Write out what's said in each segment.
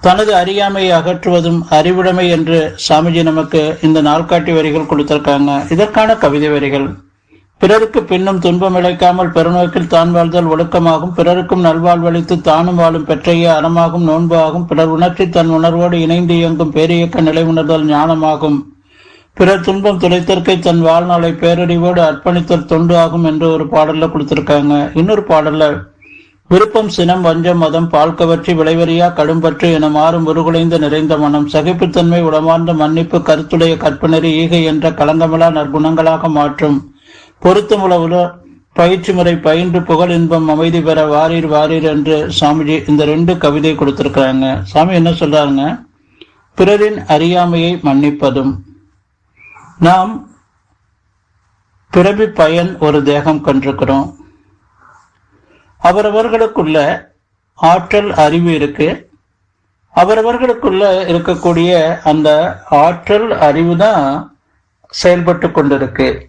தனது அறியாமையை அகற்றுவதும் அறிவுடைமை என்று சாமிஜி நமக்கு இந்த நாள்காட்டி வரிகள் கொடுத்திருக்காங்க. இதற்கான கவிதை வரிகள். பிறருக்கு பின்னும் துன்பம் இழைக்காமல் பெருநோக்கில் தான் வாழ்தல் ஒழுக்கமாகும். பிறருக்கும் நல்வாழ்வளித்து தானும் வாழும் பெற்றைய அறமாகும் நோன்பாகும். பிறர் உணர்ச்சி தன் உணர்வோடு இணைந்து இயங்கும் பேரியக்க நிலை உணர்தல் ஞானமாகும். பிறர் துன்பம் துளைத்தற்கை தன் வாழ்நாளை பேரறிவோடு அர்ப்பணித்தல் தொண்டு ஆகும் என்று ஒரு பாடல்ல கொடுத்திருக்காங்க. இன்னொரு பாடல்ல விருப்பம் சினம் வஞ்சம் மதம் பால் கவர்ச்சி விளைவறியா கடும்பற்று என மாறும் உருகுலைந்து நிறைந்த மனம் சகிப்புத்தன்மை உடமார்ந்த மன்னிப்பு கருத்துடைய கற்பனரி ஈகை என்ற களங்கமிலா நற்குணங்களாக மாற்றும். பொருத்தமுளவுல பயிற்சி முறை பயின்று புகழ் இன்பம் அமைதி பெற வாரீர் வாரீர் என்று சாமிஜி இந்த ரெண்டு கவிதை கொடுத்திருக்கிறாங்க. சாமி என்ன சொல்றாங்க பிறரின் அறியாமையை மன்னிப்பதும். நாம் பிறவி பயன் ஒரு தேகம் கண்டிருக்கிறோம். அவரவர்களுக்குள்ள ஆற்றல் அறிவு இருக்கு. அவரவர்களுக்குள்ள இருக்கக்கூடிய அந்த ஆற்றல் அறிவு தான் செயல்பட்டு கொண்டிருக்கு.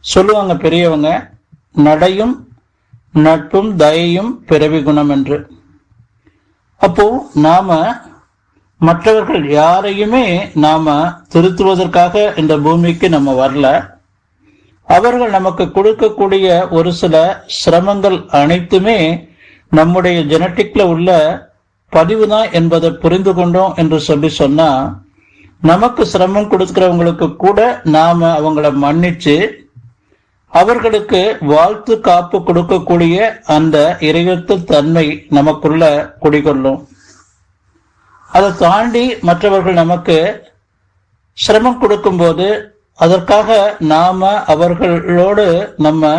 சொல்லுவாங்க பெரியவங்க நடையும் நட்பும் தயையும் பிறவி குணம் என்று. அப்போ நாம மற்றவர்கள் யாரையுமே நாம திருத்துவதற்காக இந்த பூமிக்கு நம்ம வரல. அவர்கள் நமக்கு கொடுக்கக்கூடிய ஒரு சில சிரமங்கள் அனைத்துமே நம்முடைய ஜெனட்டிக்ல உள்ள பதிவு தான் என்பதை புரிந்து கொண்டோம் என்று சொல்லி சொன்னா நமக்கு சிரமம் கொடுக்கிறவங்களுக்கு கூட நாம அவங்கள மன்னிச்சு அவர்களுக்கு வாழ்த்து காப்பு கொடுக்கக்கூடிய அந்த இறையத்து தன்மை நமக்குள்ள குடிகொள்ளும். அதை தாண்டி மற்றவர்கள் நமக்கு சிரமம் கொடுக்கும்போது அதற்காக நாம அவர்களோடு நம்ம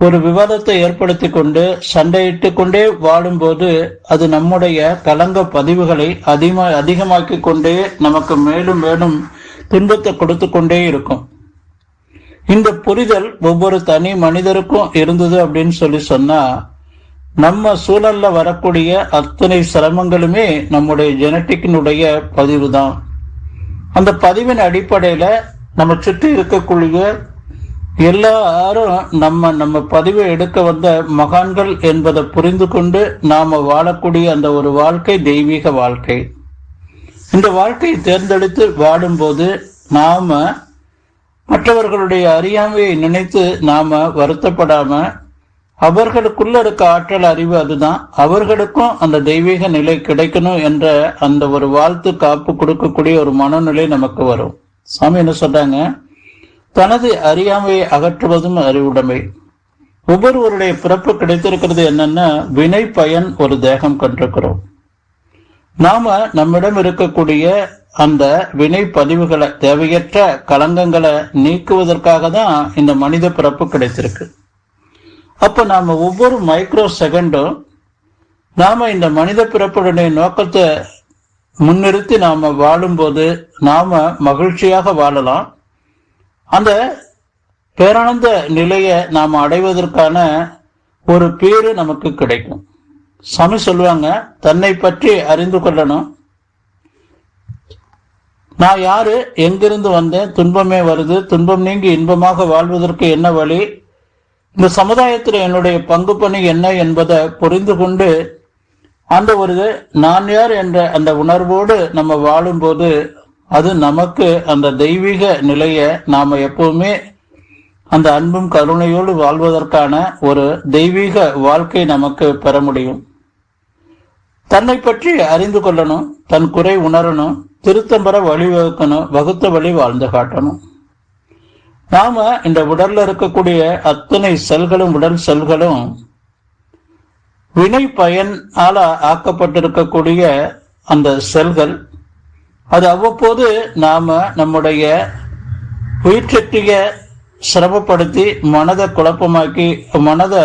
ஒரு விவாதத்தை ஏற்படுத்தி கொண்டு சண்டையிட்டு கொண்டே வாழும்போது அது நம்முடைய கலங்க பதிவுகளை அதிகமா அதிகமாக்கி கொண்டே நமக்கு மேலும் மேலும் துன்பத்தை கொடுத்து கொண்டே இருக்கும். இந்த புரிதல் ஒவ்வொரு தனி மனிதருக்கும் இருந்தது அப்படின்னு சொல்லி சொன்னா நம்ம சூழல்ல வரக்கூடிய அத்தனை சிரமங்களுமே நம்முடைய ஜெனட்டிக்கினுடைய பதிவு தான் அந்த பதிவின் அடிப்படையில நம்ம சுற்றி இருக்கக்கூடிய எல்லாரும் நம்ம நம்ம பதிவை எடுக்க வந்த மகான்கள் என்பதை புரிந்து கொண்டு நாம வாழக்கூடிய அந்த ஒரு வாழ்க்கை தெய்வீக வாழ்க்கை. இந்த வாழ்க்கையை தேர்ந்தெடுத்து வாடும்போது நாம மற்றவர்களுடைய அறியாமையை நினைத்து நாம வருத்தப்படாம அவர்களுக்குள்ள இருக்க ஆற்றல் அறிவு அதுதான். அவர்களுக்கும் அந்த தெய்வீக நிலை கிடைக்கணும் என்ற அந்த ஒரு வாழ்த்து காப்பு கொடுக்கக்கூடிய ஒரு மனநிலை நமக்கு வரும். சாமி என்ன சொல்றாங்க? தனது அறியாமையை அகற்றுவதும் அறிவுடைமை. ஒவ்வொருவருடைய பிறப்பு கிடைத்திருக்கிறது என்னன்னா வினை பயன் ஒரு தேகம் கண்டிருக்கிறோம். நாம நம்மிடம் இருக்கக்கூடிய அந்த வினை பதிவுகளை தேவையற்ற களங்கங்களை நீக்குவதற்காக தான் இந்த மனித பிறப்பு கிடைத்திருக்கு. அப்ப நாம ஒவ்வொரு மைக்ரோ செகண்டும் நாம இந்த மனித பிறப்புடைய நோக்கத்தை முன்னிறுத்தி நாம வாழும்போது நாம மகிழ்ச்சியாக வாழலாம். அந்த பேரானந்த நிலையை நாம் அடைவதற்கான ஒரு பேரு நமக்கு கிடைக்கும். சாமி சொல்லுவாங்க தன்னை பற்றி அறிந்து கொள்ளணும். நான் யாரு? எங்கிருந்து வந்தேன்? துன்பமே வருது. துன்பம் நீங்கி இன்பமாக வாழ்வதற்கு என்ன வழி? இந்த சமுதாயத்தில் என்னுடைய பங்கு பணி என்ன என்பதை புரிந்து கொண்டு அந்த ஒரு நான் யார் என்ற அந்த உணர்வோடு நம்ம வாழும்போது அது நமக்கு அந்த தெய்வீக நிலையை நாம் எப்பவுமே அந்த அன்பும் கருணையோடு வாழ்வதற்கான ஒரு தெய்வீக வாழ்க்கை நமக்கு பெற முடியும். தன்னை பற்றி அறிந்து கொள்ளணும் தன் குறை உணரணும் திருத்தம் பெற வழிவகுக்கணும் வகுத்த வழி வாழ்ந்து காட்டணும். நாம இந்த உடல்ல இருக்கக்கூடிய அத்தனை செல்களும் உடல் செல்களும் வினை பயனால ஆக்கப்பட்டிருக்கக்கூடிய அந்த செல்கள் அது அவ்வப்போது நாம நம்முடைய உயிர்ச்சக்தியை சிரமப்படுத்தி மனதை குழப்பமாக்கி மனதை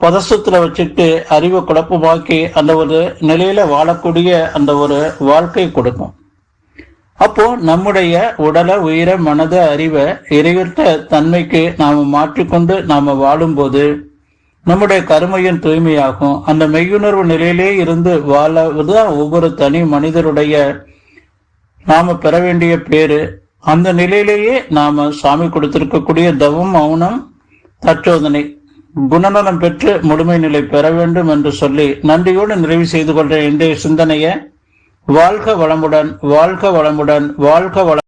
பதசத்துல வச்சுட்டு அறிவை குழப்பமாக்கி அந்த ஒரு நிலையில வாழக்கூடிய அந்த ஒரு வாழ்க்கை கொடுக்கும். அப்போ நம்முடைய உடலை உயிரை மனத அறிவை இறைவற்ற தன்மைக்கு நாம மாற்றிக்கொண்டு நாம வாழும்போது நம்முடைய கருமையின் தூய்மையாகும். அந்த மெய்யுணர்வு நிலையிலே இருந்து வாழவதுதான் ஒவ்வொரு தனி மனிதருடைய நாம பெற வேண்டிய பேரு அந்த நிலையிலேயே நாம சாமி கொடுத்திருக்கக்கூடிய தவம் மௌனம் தற்சோதனை குணநலம் பெற்று முழுமை நிலை பெற வேண்டும் என்று சொல்லி நன்றியோடு நிறைவு செய்து கொள்ற இன்றைய சிந்தனையை வாழ்க வளமுடன் வாழ்க வளமுடன் வாழ்க வள